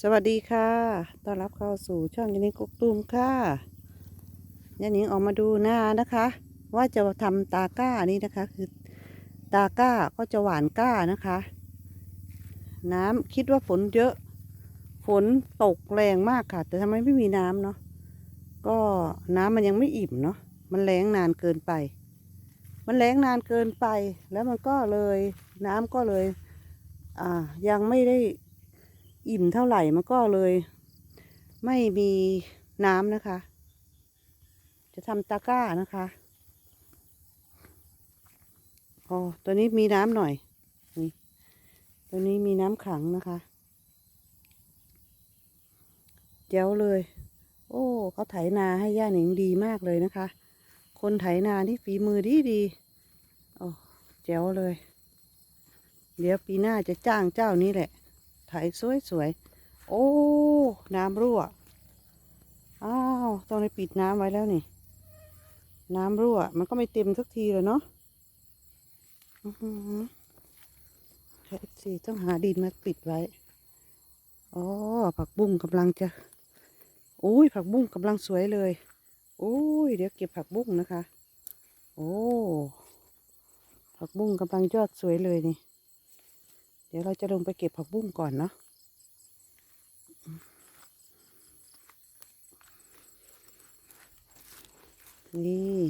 สวัสดีค่ะ ต้อนรับเข้าสู่ช่องยันนิงกกตูมค่ะยันนิงออกมาดูหน้านะคะ ว่าจะทำตาก้านี่นะคะ คือตาก้าก็จะหวานก้านะคะ น้ำคิดว่าฝนเยอะ ฝนตกแรงมากค่ะ แต่ทำไมไม่มีน้ำเนาะ ก็น้ำมันยังไม่อิ่มเนาะ มันแรงนานเกินไป มันแรงนานเกินไป แล้วมันก็เลยน้ำก็เลย อ่า ยังไม่ได้ อิ่มเท่าไหร่มันก็เลย ไม่มีน้ำนะคะ จะทำตะกร้านะคะอ๋อตัวนี้มีน้ำหน่อยนี่ตัวนี้มีน้ำขังนะคะเจ๋วเลย โอ้เขาไถนาให้ย่าหนิงดีมากเลยนะคะ คนไถนานี่ฝีมือดีดีโอ้เจ๋วเลย เดี๋ยวปีหน้าจะจ้างเจ้านี้แหละ ไถสวยสวยๆโอ้ น้ำรั่ว อ้าวต้องไปปิดน้ำไว้แล้วนี่ น้ำรั่ว มันก็ไม่เต็มสักทีเลยเนาะอื้อหือใช่ต้องหาดินมาปิดไว้ อ๋อ ผักบุ้งกำลังจะโอ้ยผักบุ้งกำลังสวยเลยโอ้ย เดี๋ยวเก็บผักบุ้งนะคะ โอ้ ผักบุ้งกำลังยอดสวยเลยนี่ ดี๋ยวเราจะลงไปเก็บผักบุ้งก่อนเนาะนี่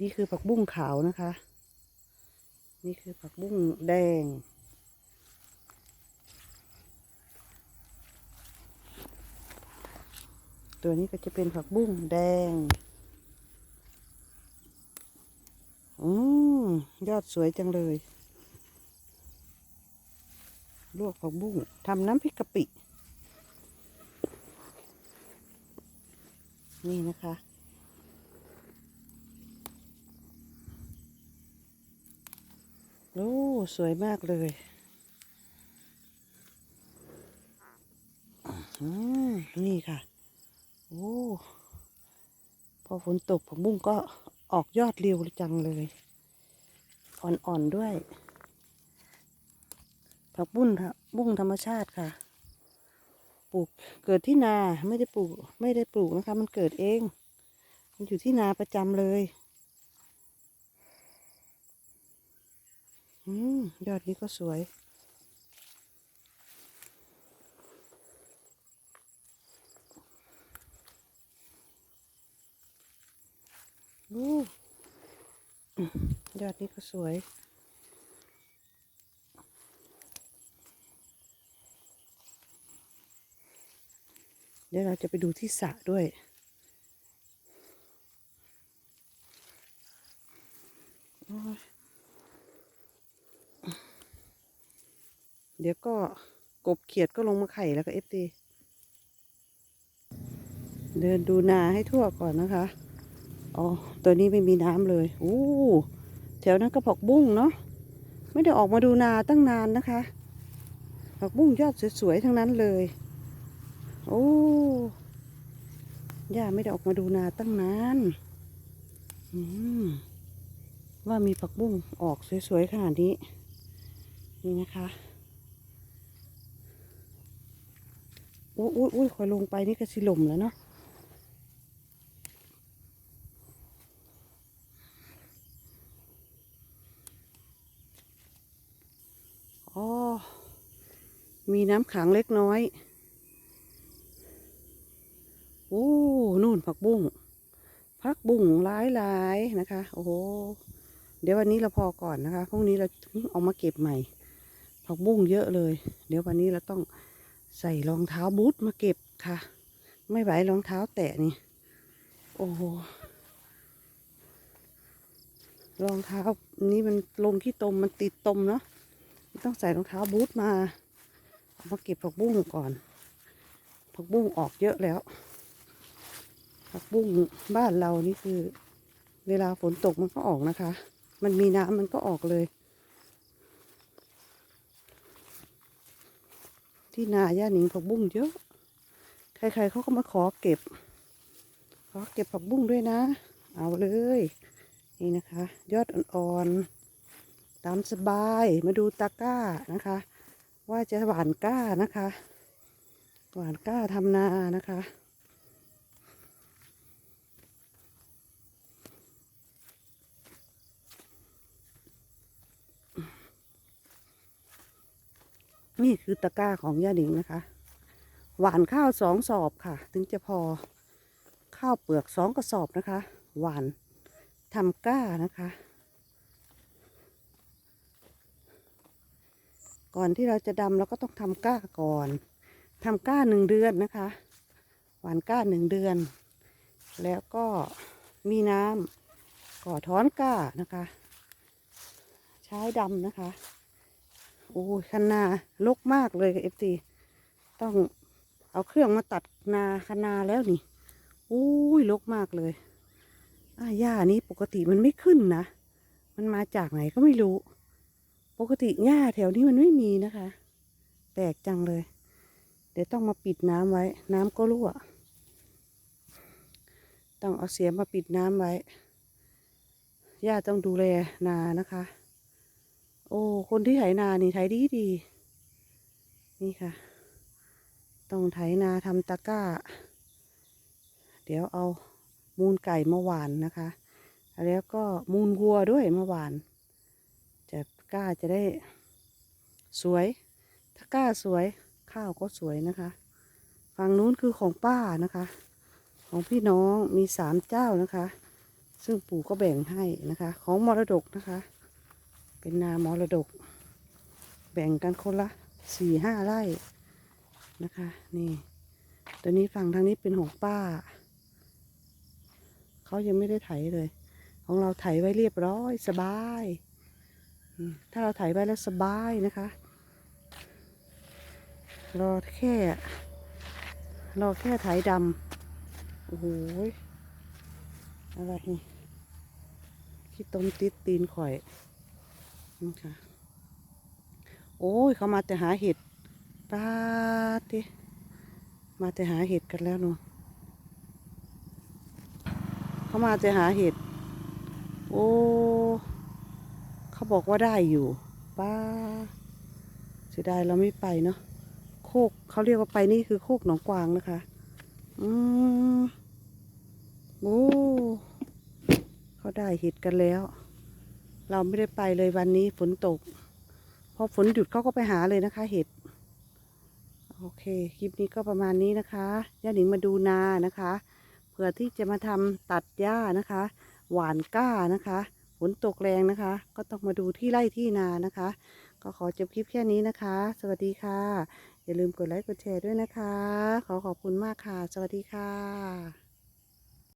นี่คือผักบุ้งขาวนะคะ นี่คือผักบุ้งแดง ตัวนี้ก็จะเป็นผักบุ้งแดงอืมยอดสวยจังเลย วกผักบุ้งทำน้ำพริกกะปิ นี่นะคะ โอ้ สวยมากเลยนี่ค่ะ โอ้ พอฝนตกผักบุ้งก็ออกยอดเร็วจังเลย อ่อนๆด้วย ผักบุ้งค่ะบุ้งธรรมชาติค่ะ ปลูกเกิดที่นาไม่ได้ปลูก ไม่ได้ปลูกนะคะ มันเกิดเอง มันอยู่ที่นาประจำเลยอืมยอดนี้ก็สวยอู้ยอดนี้ก็สวย เดี๋ยวเราจะไปดูที่สระด้วย เดี๋ยวก็กบเขียดก็ลงมาไข่แล้วก็เอฟดีเดินดูนาให้ทั่วก่อนนะคะ อ๋อ ตัวนี้ไม่มีน้ำเลยโอ้แถวนั้นก็ผักบุ้งเนาะ ไม่ได้ออกมาดูนาตั้งนานนะคะ ผักบุ้งยอดสวยๆทั้งนั้นเลย โอ้ย่าไม่ได้ออกมาดูนาตั้งนานว่ามีผักบุ้งออกสวยๆขนาดนี้ นี่นะคะอุ้ยอุ้ยอุ้ยคอยลงไปนี่ก็สิลมแล้วเนาะอ๋อมีน้ำขังเล็กน้อย โอ้ นู่นผักบุ้งผักบุ้งหลายหลายๆนะคะ โอ้โหเดี๋ยววันนี้เราพอก่อนนะคะพรุ่งนี้เราเอามาเก็บใหม่ ผักบุ้งเยอะเลย เดี๋ยววันนี้เราต้องใส่รองเท้าบูทมาเก็บค่ะ ไม่ไหวรองเท้าแตะนี่ โอ้โหรองเท้านี้มันลงที่ตมมันติดตมเนาะต้องใส่รองเท้าบูทมาเอามาเก็บผักบุ้งก่อนผักบุ้งออกเยอะแล้ว ผักบุ้งบ้านเรานี่คือ เวลาฝนตกมันก็ออกนะคะ มันมีน้ำมันก็ออกเลย ที่นาย่าหนิงผักบุ้งเยอะ ใครๆเขาก็มาขอเก็บ ขอเก็บผักบุ้งด้วยนะ เอาเลย นี่นะคะ ยอดอ่อนๆ ตามสบาย มาดูตะก้านะคะ ว่าจะหวานก้านะคะ หวานก้าทำนานะคะ นี่คือตะกร้าของย่าหนิงนะคะ หวานข้าวสองสอบค่ะ ถึงจะพอข้าวเปลือกสองกระสอบนะคะ หวานทำก้านะคะ ก่อนที่เราจะดำเราก็ต้องทำก้าก่อนทำก้าหนึ่งเดือนนะคะ หวานก้าหนึ่งเดือน แล้วก็มีน้ำก่อถอนก้านะคะ ใช้ดำนะคะ อ้ยคันนาลกมากเลยเอฟซีต้องเอาเครื่องมาตัดนาคันนาแล้วนี่อุ้ยลกมากเลยอ่าหญ้านี้ปกติมันไม่ขึ้นนะ มันมาจากไหนก็ไม่รู้ ปกติหญ้าแถวนี้มันไม่มีนะคะ แปลกจังเลย เดี๋ยวต้องมาปิดน้ำไว้ น้ำก็รั่ว ต้องเอาเสียมมาปิดน้ำไว้ย่าต้องดูแลนานะคะ โอ้ คนที่ไถนานี่ไถดีดี นี่ค่ะ ต้องไถนาทำตะกร้า เดี๋ยวเอามูลไก่มาหวานนะคะ แล้วก็มูลวัวด้วยมาหวาน จะกล้าจะได้สวย ถ้ากล้าสวยข้าวก็สวยนะคะ ฝั่งนู้นคือของป้านะคะ ของพี่น้องมีสามเจ้านะคะ ซึ่งปู่ก็แบ่งให้นะคะ ของมรดกนะคะ เป็นนามรดก แบ่งกันคนละสี่ห้าไร่นะคะ นี่ตัวนี้ฝั่งทางนี้เป็นของป้า เขายังไม่ได้ไถเลย ของเราไถไว้เรียบร้อยสบาย ถ้าเราไถไว้แล้วสบายนะคะ รอแค่รอแค่ไถดำโอ้โหยอะไรนี่ขี้ต้มติดตีนข่อย นี่ค่ะ โอ้ย เขามาแต่หาเห็ดปลาดิมาแต่หาเห็ดกันแล้วเนาะเขามาแต่หาเห็ด โอ้ เขาบอกว่าได้อยู่ป้าเสียดายเราไม่ไปเนาะ โคกเขาเรียกว่าไปนี่คือโคกหนองกวางนะคะ อืมโอ้ เขาได้เห็ดกันแล้ว เราไม่ได้ไปเลยวันนี้ฝนตก พอฝนหยุดเขาก็ไปหาเลยนะคะ เห็ด โอเค คลิปนี้ก็ประมาณนี้นะคะย่าหนิงมาดูนานะคะเพื่อที่จะมาทำตัดหญ้านะคะ หวานก้านะคะ ฝนตกแรงนะคะ ก็ต้องมาดูที่ไร่ที่นานะคะ ก็ขอจบคลิปแค่นี้นะคะ สวัสดีค่ะ อย่าลืมกดไลค์กดแชร์ด้วยนะคะ ขอขอบคุณมากค่ะ สวัสดีค่ะ